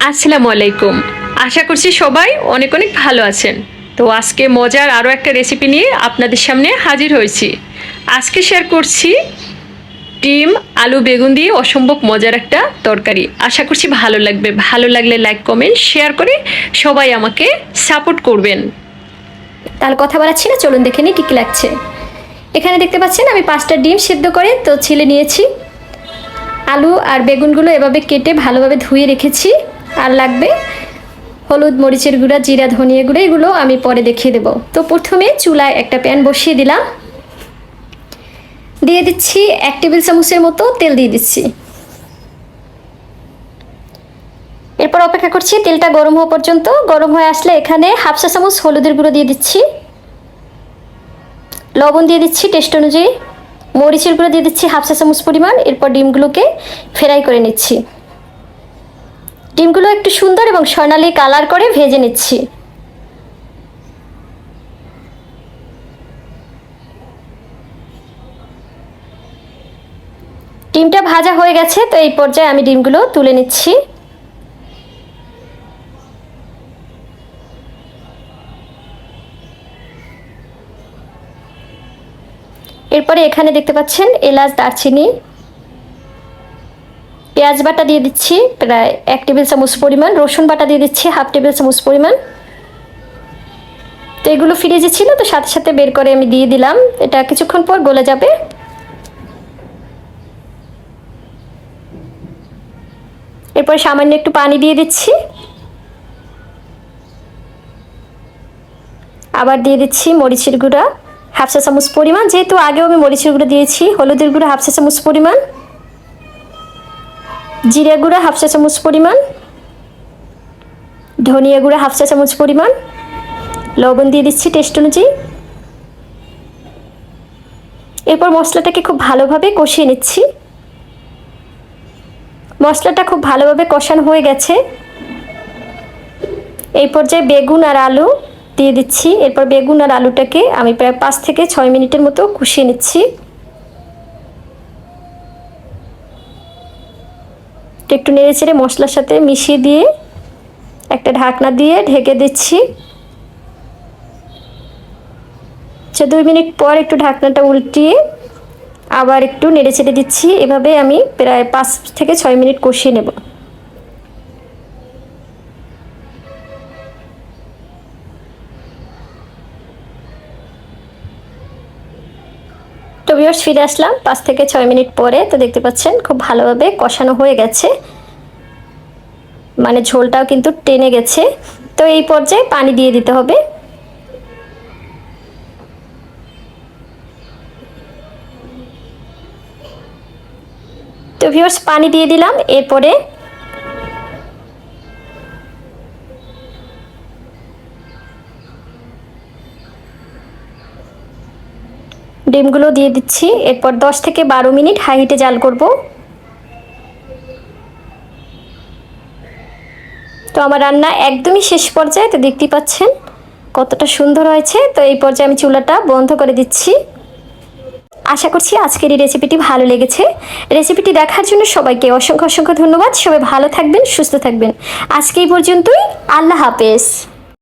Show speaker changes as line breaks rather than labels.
আসসালামু আলাইকুম। আশা করছি সবাই অনেক অনেক ভালো আছেন। তো আজকে মজার আরও একটা রেসিপি নিয়ে আপনাদের সামনে হাজির হয়েছি। আজকে শেয়ার করছি ডিম, আলু, বেগুন দিয়ে অসম্ভব মজার একটা তরকারি। আশা করছি ভালো লাগবে। ভালো লাগলে লাইক কমেন্ট শেয়ার করে সবাই আমাকে সাপোর্ট করবেন।
তাহলে কথা বলাচ্ছি না, চলুন দেখে নিই কী কী লাগছে। এখানে দেখতে পাচ্ছেন, আমি পাঁচটা ডিম সেদ্ধ করে তো ছিলে নিয়েছি। আলু আর বেগুনগুলো এভাবে কেটে ভালোভাবে ধুয়ে রেখেছি। আর লাগবে হলুদ, মরিচের গুঁড়া, জিরা, ধনিয়া গুঁড়া, এগুলো আমি পরে দেখিয়ে দেবো। তো প্রথমে চুলায় একটা প্যান বসিয়ে দিলাম। দিয়ে দিচ্ছি এক টেবিল চামচের মতো তেল দিয়ে দিচ্ছি। এরপর অপেক্ষা করছি, তেলটা গরম হওয়া পর্যন্ত। গরম হয়ে আসলে এখানে হাফ চা চামচ হলুদের গুঁড়ো দিয়ে দিচ্ছি। লবণ দিয়ে দিচ্ছি টেস্ট অনুযায়ী। মরিচের গুঁড়ো দিয়ে দিচ্ছি হাফ চা চামচ পরিমাণ। এরপর ডিমগুলোকে ফ্রাই করে নিচ্ছি। ডিমগুলো একটু সুন্দর এবং স্বর্ণালী কালার করে ভেজে নিচ্ছি। ডিমটা ভাজা হয়ে গেছে, তো এই পর্যায়ে আমি ডিমগুলো তুলে নিচ্ছি। এরপরে এখানে দেখতে পাচ্ছেন এলাচ, দারচিনি পেঁয়াজ বাটা দিয়ে দিচ্ছি, প্রায় এক টেবিল চামচ পরিমাণ। রসুন বাটা দিয়ে দিচ্ছি, হাফ টেবিল চামচ পরিমাণ। তো এগুলো ফ্রিজে ছিল, তো সাথে সাথে বের করে আমি দিয়ে দিলাম। এটা কিছুক্ষণ পর গলে যাবে। এরপর সামান্য একটু পানি দিয়ে দিচ্ছি। আবার দিয়ে দিচ্ছি মরিচের গুঁড়া, হাফ চা চামচ পরিমাণ। যেহেতু আগেও আমি মরিচের গুঁড়ো দিয়েছি, হলুদের গুঁড়ো হাফ চা চামচ পরিমাণ। জিরা গুঁড়া হাফ চা চামচ পরিমাণ ধনিয়া গুঁড়া হাফ চা চামচ পরিমাণ লবণ দিয়ে দিচ্ছি টেস্ট অনুযায়ী। এরপর মশলাটাকে খুব ভালোভাবে কষিয়ে নিচ্ছি। মশলাটা খুব ভালোভাবে কষানো হয়ে গেছে। এই পর্যায়ে বেগুন আর আলু দিয়ে দিচ্ছি। এরপর বেগুন আর আলুটাকে আমি প্রায় পাঁচ থেকে ছয় মিনিটের মতো কষিয়ে নিচ্ছি। একটু নেড়ে চেড়ে মশলার সাথে মিশিয়ে দিয়ে একটা ঢাকনা দিয়ে ঢেকে দিচ্ছি। আচ্ছা দুই মিনিট পর একটু ঢাকনাটা উল্টিয়ে আবার একটু নেড়ে চেড়ে দিচ্ছি। এভাবে আমি প্রায় পাঁচ থেকে ছয় মিনিট কষিয়ে নেব। তো ভিউয়ার্স ফিরে আসলাম পাঁচ থেকে ছয় মিনিট পরে। তো দেখতে পাচ্ছেন, খুব ভালোভাবে কষানো হয়ে গেছে। মানে ঝোলটাও কিন্তু টেনে গেছে। তো এই পর্যায়ে পানি দিয়ে দিতে হবে। তো ভিউয়ার্স পানি দিয়ে দিলাম। এরপরে ডিমগুলো দিয়ে দিচ্ছি। এরপর দশ থেকে বারো মিনিট হাই হিটে জাল করব। তো আমার রান্না একদমই শেষ পর্যায়ে, তো দেখতেই পাচ্ছেন কতটা সুন্দর হয়েছে। তো এই পর্যায়ে আমি চুলাটা বন্ধ করে দিচ্ছি। আশা করছি আজকের এই রেসিপিটি ভালো লেগেছে। রেসিপিটি দেখার জন্য সবাইকে অসংখ্য অসংখ্য ধন্যবাদ। সবাই ভালো থাকবেন, সুস্থ থাকবেন। আজকে এই পর্যন্তই। আল্লাহ হাফেজ।